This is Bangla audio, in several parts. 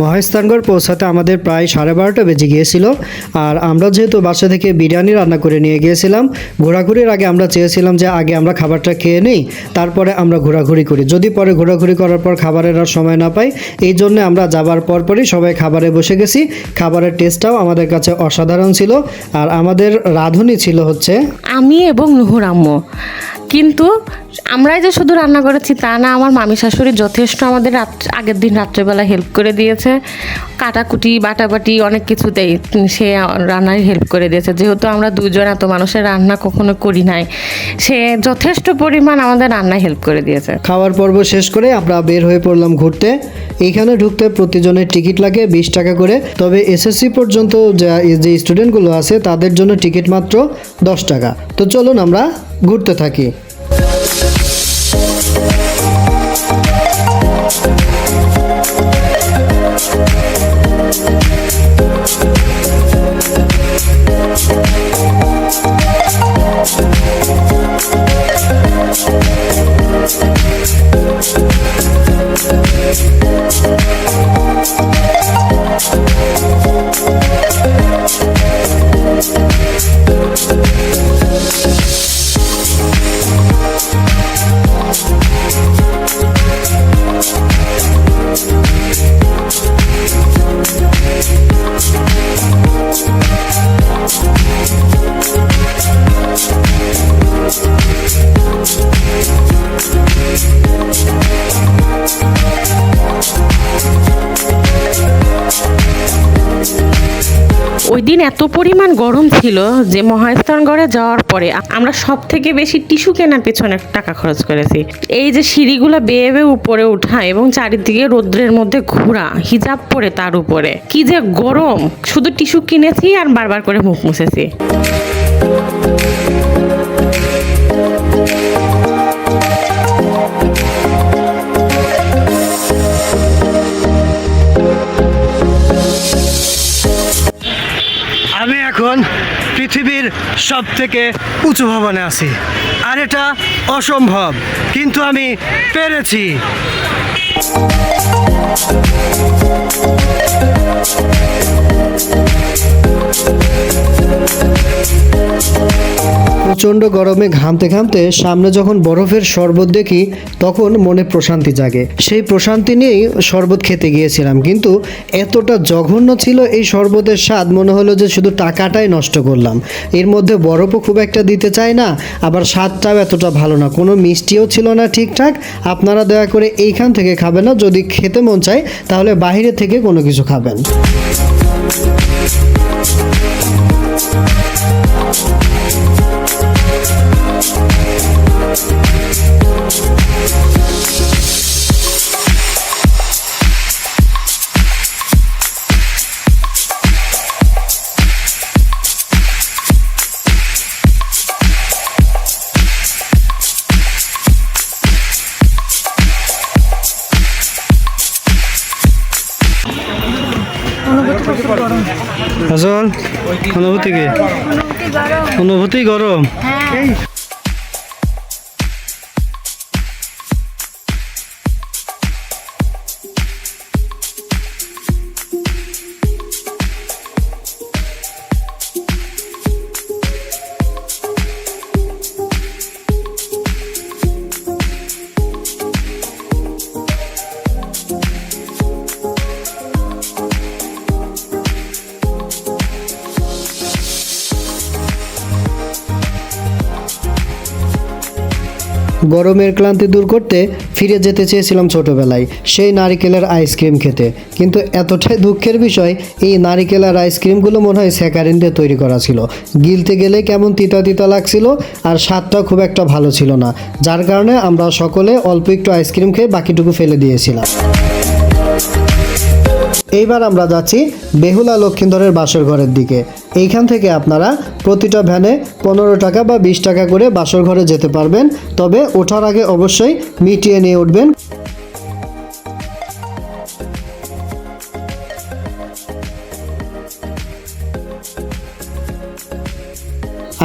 মহেশস্থানগড় পৌঁছাতে আমাদের প্রায় সাড়ে বারোটা বেজে গিয়েছিল। আর আমরা যেহেতু বাসা থেকে বিরিয়ানি রান্না করে নিয়ে গিয়েছিলাম, ঘোরাঘুরির আগে আমরা চেয়েছিলাম যে আগে আমরা খাবারটা খেয়ে নিই, তারপরে আমরা ঘোরাঘুরি করি। যদি পরে ঘোরাঘুরি করার পর খাবারের আর সময় না পাই, এই জন্য আমরা যাবার পরপরই সবাই খাবারে বসে গেছি। খাবারের টেস্টটাও আমাদের কাছে অসাধারণ ছিল। আর আমাদের রাঁধুনি ছিল হচ্ছে আমি এবং নুহুর আম্মু। কিন্তু আমরাই যে শুধু রান্না করেছি তা না, আমার মামি শাশুড়ি যথেষ্ট আমাদের রাত- আগের দিন রাত্রেবেলা হেল্প করে দিয়েছে। কাটাকুটি, বাটাবাটি, অনেক কিছুতেই সে রান্নায় হেল্প করে দিয়েছে। যেহেতু আমরা দুজন এত মানুষের রান্না কখনো করি নাই, সে যথেষ্ট পরিমাণ আমাদের রান্নায় হেল্প করে দিয়েছে। খাওয়ার পর্ব শেষ করে আমরা বের হয়ে পড়লাম ঘুরতে। এইখানে ঢুকতে প্রতিজনের টিকিট লাগে বিশ টাকা করে। তবে এসএসসি পর্যন্ত যা- যে স্টুডেন্টগুলো আছে, তাদের জন্য টিকিট মাত্র দশ টাকা। তো চলুন আমরা ঘুরতে থাকি। ওই দিন এত পরিমাণ গরম ছিল যে মহাস্থানগড়ে যাওয়ার পরে আমরা সব থেকে বেশি টিস্যু কেনার পেছনে টাকা খরচ করেছি। এই যে সিঁড়িগুলো বেয়ে বেয়ে উপরে ওঠা এবং চারিদিকে রোদ্রের মধ্যে ঘোরা, হিজাব পরে তার উপরে। কি যে গরম! শুধু টিস্যু কিনেছি আর বারবার করে মুখ মুছেছি। এখন পৃথিবীর সব থেকে উঁচু ভবনে আছি। আর এটা অসম্ভব কিন্তু আমি পেরেছি। প্রচণ্ড গরমে ঘামতে ঘামতে সামনে যখন বরফের শরবত দেখি, তখন মনে প্রশান্তি জাগে। সেই প্রশান্তি নিয়েই শরবত খেতে গিয়েছিলাম, কিন্তু এতটা জঘন্য ছিল এই শরবতের স্বাদ, মনে হলো যে শুধু টাকাটাই নষ্ট করলাম। এর মধ্যে বরফও খুব একটা দিতে চায় না, আবার স্বাদটাও এতটা ভালো না। কোনো মিষ্টিও ছিল না ঠিকঠাক। আপনারা দয়া করে এইখান থেকে খাবেন না। যদি খেতে মন চায়, তাহলে বাইরে থেকে কোনো কিছু খাবেন। আসল অনুভূতি কি? অনুভূতি গরম। গরমের ক্লান্তি দূর করতে ফিরে যেতে চেয়েছিলাম ছোটবেলায়, সেই নারিকেলের আইসক্রিম খেতে। কিন্তু এতটাই দুঃখের বিষয়, এই নারিকেলের আইসক্রিমগুলো মনে হয় স্যাকারিন দিয়ে তৈরি করা ছিল। গিলতে গেলে কেমন তিতা তিতা লাগছিল আর স্বাদটা খুব একটা ভালো ছিল না, যার কারণে আমরা সকলে অল্প একটু আইসক্রিম খেয়ে বাকিটুকু ফেলে দিয়েছিলাম। এইবার আমরা যাচ্ছি বেহুলা লক্ষিন্দরের বাসর ঘরের দিকে। এইখান থেকে আপনারা প্রতিটা ভ্যানে পনেরো টাকা বা বিশ টাকা করে বাসর ঘরে যেতে পারবেন। তবে ওঠার আগে অবশ্যই মিটিয়ে নিয়ে উঠবেন।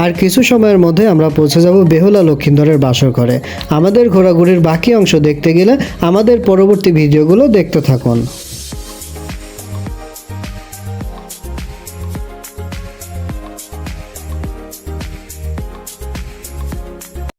আর কিছু সময়ের মধ্যে আমরা পৌঁছে যাব বেহুলা লক্ষিন্দরের বাসর ঘরে। আমাদের ঘোরাঘুরির বাকি অংশ দেখতে গেলে আমাদের পরবর্তী ভিডিওগুলো দেখতে থাকুন।